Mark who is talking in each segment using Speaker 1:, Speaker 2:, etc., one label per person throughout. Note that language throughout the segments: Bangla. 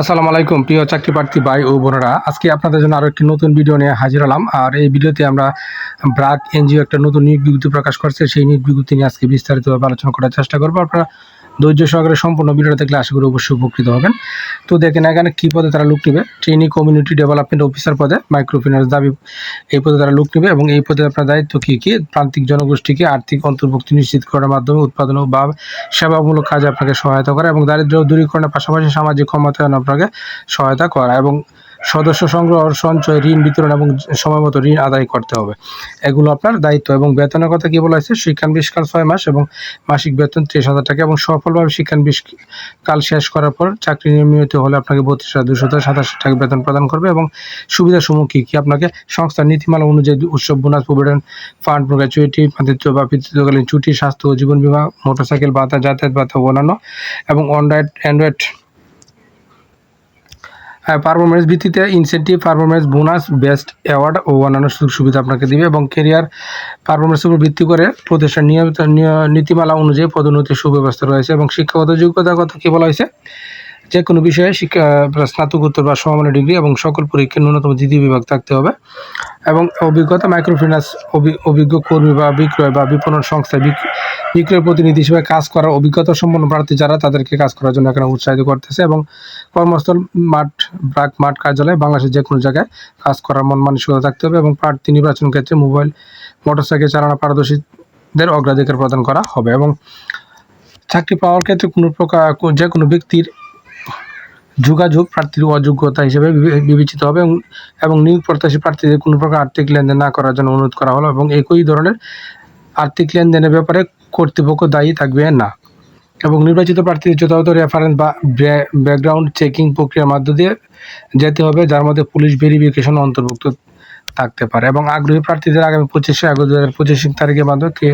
Speaker 1: আসসালামু আলাইকুম, প্রিয় চাকরি প্রার্থী ভাই ও বোনেরা। আজকে আপনাদের জন্য আরও একটি নতুন ভিডিও নিয়ে হাজির হলাম। আর এই ভিডিওতে আমরা ব্রাক এনজিও একটা নতুন নিয়োগ বিজ্ঞপ্তি প্রকাশ করছে। সেই নিয়োগ বিজ্ঞপ্তি নিয়ে আজকে বিস্তারিতভাবে আলোচনা করার চেষ্টা করব। আপনারা ধৈর্য সহকারে সম্পূর্ণ ভিডিওটা দেখলে আশা করি অবশ্যই উপকৃত হবেন। তো দেখেন এখানে কী পদে তারা লোক নেবে? ট্রেনি কমিউনিটি ডেভেলপমেন্ট অফিসার পদে মাইক্রো ফিন্যান্স দাবি, এই পদে তারা লোক নেবে এবং এই পদে আপনার দায়িত্ব কী কী? প্রান্তিক জনগোষ্ঠীকে আর্থিক অন্তর্ভুক্তি নিশ্চিত করার মাধ্যমে উৎপাদন বা সেবামূলক কাজে আপনাকে সহায়তা করা এবং দারিদ্র দূরীকরণের পাশাপাশি সামাজিক ক্ষমতায়ন আপনাকে সহায়তা করা এবং সদস্য সংগ্রহ সঞ্চয়, ঋণ বিতরণ এবং সময় মতো ঋণ আদায় করতে হবে। এগুলো আপনার দায়িত্ব এবং বেতনের কথা কি বলা হয়েছে? শিক্ষানবিশ কাল ছয় মাস এবং মাসিক বেতন ত্রিশ হাজার টাকা এবং সফলভাবে শিক্ষানবিশ কাল শেষ করার পর চাকরি নিয়মিত হলে আপনাকে বত্রিশ হাজার দুশো সাতাশি টাকা বেতন প্রদান করবে এবং সুবিধাসমূহ কী কী আপনাকে সংস্থার নীতিমালা অনুযায়ী উৎসব, বোনাস, প্রভিডেন্ট ফান্ড, গ্র্যাচুইটি, মাতৃত্ব বা পিতৃত্বকালীন ছুটি, স্বাস্থ্য ও জীবন বিমা, মোটরসাইকেল, ভাতা, যাতায়াত ভাতা অন্যান্য এবং অনড্রয়েড অ্যান্ড্রয়েড পারফরমেন্স ভিত্তিতে incentive performance bonus best award ও অন্যান্য সুযোগ সুবিধা আপনাকে দিবে এবং কেরিয়ার পারফরমেন্সের উপর ভিত্তি করে প্রতিষ্ঠান নিয়মিত, নিয়- নীতিমালা অনুযায়ী পদোন্নতির সুব্যবস্থা রয়েছে এবং শিক্ষাগত যোগ্যতার কথা কী বলা হয়েছে? যে কোনো বিষয়ে শিক্ষা স্নাতকোত্তর বা সমমানের ডিগ্রি এবং সকল পরীক্ষার ন্যূনতম দ্বিতীয় বিভাগ থাকতে হবে। এবং অভিজ্ঞতা মাইক্রোফিন্যান্স অভিজ্ঞ কর্মী বা বিক্রয় বা বিপণন সংস্থায় বিক- বিক্রয় প্রতিনিধি হিসেবে কাজ করার অভিজ্ঞতা সম্পন্ন প্রার্থী যারা, তাদেরকে কাজ করার জন্য এখানে উৎসাহিত করতেছে এবং কর্মস্থল, মাঠ, ব্রাক মাঠ কার্যালয় বাংলাদেশের যে কোনো জায়গায় কাজ করার মন মানসিকতা থাকতে হবে এবং প্রার্থী নির্বাচন ক্ষেত্রে মোবাইল, মোটরসাইকেল চালানো পারদর্শীদের অগ্রাধিকার প্রদান করা হবে এবং চাকরি পাওয়ার ক্ষেত্রে কোনো প্রকার যে কোনো ব্যক্তির যোগাযোগ, প্রার্থীর অযোগ্যতা হিসেবে বিবে- বিবেচিত হবে এবং নিয়োগ প্রত্যাশী প্রার্থীদের কোনো প্রকার আর্থিক লেনদেন না করার জন্য অনুরোধ করা হলো এবং একই ধরনের আর্থিক লেনদেনের ব্যাপারে কর্তৃপক্ষ দায়ী থাকবে না। এবং নির্বাচিত প্রার্থীদের যথাযথ রেফারেন্স বা ব্যাকগ্রাউন্ড চেকিং প্রক্রিয়ার মধ্য দিয়ে যেতে হবে, যার মধ্যে পুলিশ ভেরিফিকেশন অন্তর্ভুক্ত থাকতে পারে এবং আগ্রহী প্রার্থীদের আগামী পঁচিশে আগস্ট দু হাজার পঁচিশ তারিখের মাধ্যমে কে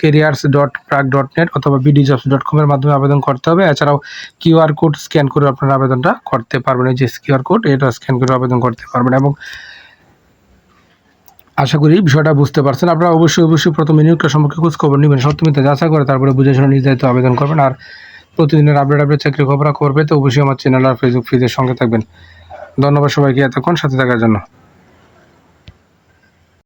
Speaker 1: কেরিয়ার্স ডট প্রাক ডট নেট অথবা বিডি জবস ডট কমের মাধ্যমে আবেদন করতে হবে। এছাড়াও কিউআর কোড স্ক্যান করে আপনারা আবেদনটা করতে পারবেন। এই যে কিউআর কোড, এটা স্ক্যান করে আবেদন করতে পারবেন এবং আশা করি বিষয়টা বুঝতে পারছেন। আপনারা অবশ্যই অবশ্যই প্রথমে নিয়োগটা সম্পর্কে খোঁজ খবর নেবেন সত্যমিতে যাচাই করে তারপরে বুঝে শুনে নির্ধারিত আবেদন করবেন। আর প্রতিদিনের আপডেট আপডেট চাকরি খবর খবর পেতে অবশ্যই আমার চ্যানেল আর ফেসবুক ফিজের সঙ্গে থাকবেন। ধন্যবাদ সবাইকে এতক্ষণ সাথে থাকার জন্য।